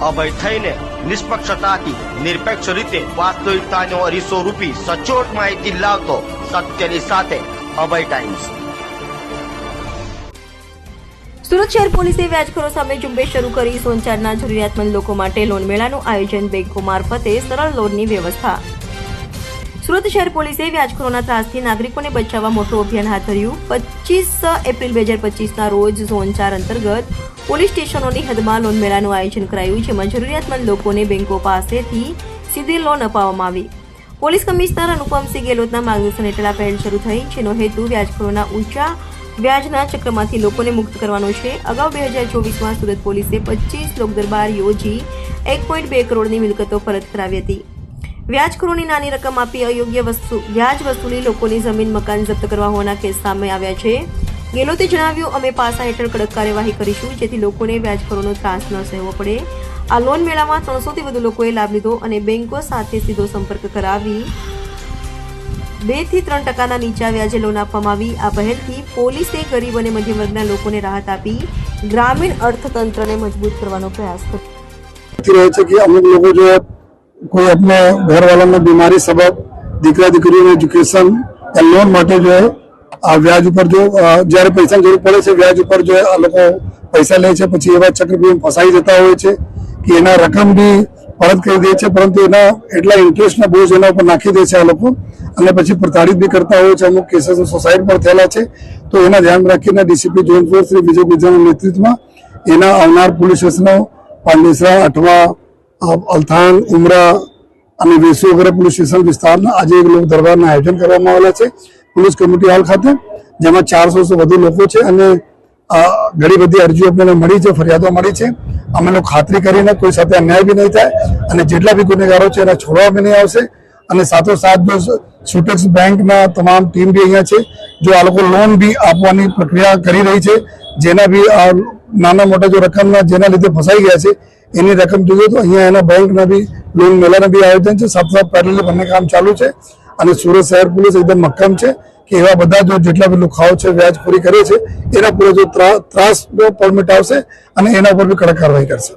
અભય થઈને નિષ્પક્ષતાથી નિરપેક્ષ રીતે વાસ્તવિકતાનો અરીસો રૂપી સચોટ માહિતી લાવતો સત્યની સાથે અભય ટાઈમ્સ. સુરત શહેર પોલીસે વ્યાજખોરો સામે ઝુંબેશ શરૂ કરી સોનચારના જરૂરિયાતમંદ લોકો માટે લોન મેળાનું આયોજન બેંકો મારફતે સરળ લોનની વ્યવસ્થા. સુરત શહેર પોલીસે વ્યાજખોરોના ત્રાસથી નાગરિકોને બચાવવા મોટું અભિયાન હાથ ધર્યું. પચીસ એપ્રિલ બે હજાર પચીસના રોજ ઝોન ચાર અંતર્ગત પોલીસ સ્ટેશનોની હદમાં લોન મેળાનું આયોજન કરાયું જેમાં જરૂરિયાતમંદ લોકોને બેંકો પાસેથી સીધી લોન અપાવવામાં આવી. પોલીસ કમિશનર અનુપમસિંહ ગેહલોતના માર્ગદર્શન હેઠળ આ પહેલ શરૂ થઈ, જેનો હેતુ વ્યાજખોરોના ઊંચા વ્યાજના ચક્રમાંથી લોકોને મુક્ત કરવાનો છે. અગાઉ બે હજાર ચોવીસમાં સુરત પોલીસે પચીસ લોકદરબાર યોજી એક પોઈન્ટ બે કરોડની મિલકતો પરત કરાવી હતી. વ્યાજખોરોની નાની રકમ આપી અયોગ્ય વસ્તુ વ્યાજ વસૂલી લોકોની જમીન મકાન જપ્ત કરવા હોવાના કેસ સામે આવ્યા છે. ગેહલોતે જણાવ્યું, અમે પાસા હેઠળ કડક કાર્યવાહી કરીશું, જેથી લોકોને વ્યાજખોરોનો ત્રાસ ન સહેવો પડે. આ લોન મેળામાં ત્રણસોથી વધુ લોકોએ લાભ લીધો અને બેન્કો સાથે સીધો સંપર્ક કરાવી બેથી ત્રણ ટકાના નીચા વ્યાજે લોન આપવામાં આવી. આ પહેલથી પોલીસે ગરીબ અને મધ્યમ વર્ગના લોકોને રાહત આપી ગ્રામીણ અર્થતંત્રને મજબૂત કરવાનો પ્રયાસ કર્યો. છે કે અમુક લોકો જો કોઈ અપને ઘરવાળાને બીમારી, સબબ દીકરા દીકરીઓને એજ્યુકેશન લોન માટે જો આ વ્યાજ ઉપર જો જ્યારે પૈસાની જરૂર પડે છે, વ્યાજ ઉપર જો આ લોકો પૈસા લે છે, પછી એવા ચક્રવ્યૂહ ફસાઈ જતા હોય છે કે એના રકમ બી પરત કરી દે છે, પરંતુ એના એટલા ઇન્ટરેસ્ટના બોજ એના ઉપર નાખી દે છે આ લોકો. અને પછી પ્રતાડિત બી કરતા હોય છે, અમુક કેસીસ સોસાઇટ પર થયેલા છે. તો એના ધ્યાન રાખીને DCP zone four Shri Vijay ગુજરના નેતૃત્વમાં એના આવનાર પોલીસ સ્ટેશનો પાંડેસરા, અઠવા અલથાણ, ઉમરા અને વેસુ વગેરે પોલીસ સ્ટેશન વિસ્તારના આજે એક લોક દરબારના આયોજન કરવામાં આવેલા છે. પોલીસ કમિટી હોલ ખાતે, જેમાં ચારસો વધુ લોકો છે અને ઘણી બધી અરજીઓ અમને મળી છે, ફરિયાદો મળી છે. અમે ખાતરી કરીને કોઈ સાથે અન્યાય બી નહીં થાય અને જેટલા બી ગુનેગારો છે એને છોડવા બી નહીં આવશે. અને સાથોસાથ જો સુટેક્સ બેંકના તમામ ટીમ બી અહીંયા છે, જો આ લોકો લોન બી આપવાની પ્રક્રિયા કરી રહી છે, જેના બી આ નાના મોટા જો રકમના જેના લીધે ફસાઈ ગયા છે, એની રકમ જોઈએ તો અહીંયા એના બેંકના બી લોન મેળાના બી આયોજન છે. સાથે સાથે પેરેલલી બંને કામ ચાલુ છે. અને સુરત શહેર પોલીસ એકદમ મક્કમ છે કે એવા બધા જો જેટલા બી લુખાઓ છે વ્યાજખોરી કરે છે, એના પૂરે જો ત્રા- ત્રાસ પરમિટ આવશે અને એના ઉપર બી કડક કાર્યવાહી કરશે.